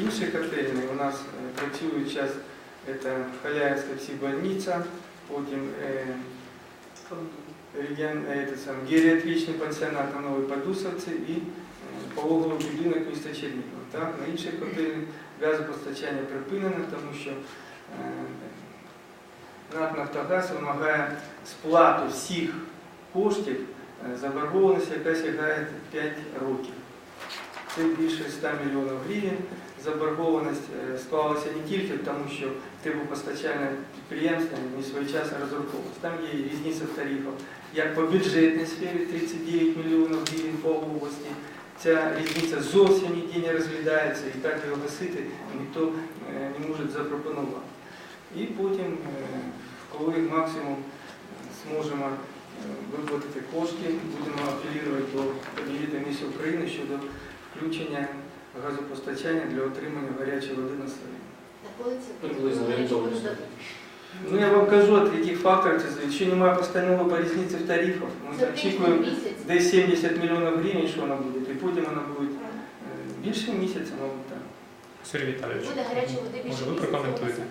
Інші котельні у нас е, працюють зараз, це Халяївська психбольниця, потім е, реген- е, це сам, геріатричний пансіонат на Новій Подусовці і е, пологовий будинок міста Чернігова. Так? На інших котельнях газопостачання припинено, тому що е, НАК «Нафтогаз» вимагає сплату всіх коштів, е, заборгованість, яка сягає 5 років. Це більше 100 мільйонів гривень. Заборгованість е, склалася не тільки тому, що теплопостачальне підприємство не своєчасно розраховувалося. Там є різниця тарифів, як по бюджетній сфері 39 мільйонів гривень по області. Ця різниця зовсім ніде не розглядається і так його гасити ніхто е, не може запропонувати. І потім, е, коли максимум зможемо виплатити кошти, будемо апелювати до Кабінету міністрів України щодо включення газопостачання для отримання гарячої води. Приблизно орієнтовно. Ну я вам кажу, от яких факторів це залежить. Ще немає постанови по різниці в тарифах. Ми очікуємо десь 70 мільйонів гривень, що вона буде, і потім вона буде е, більше місяця, мабуть, так. Сергій Віталійович, Буде гарячої води більше може ви місяця. прокоментуєте?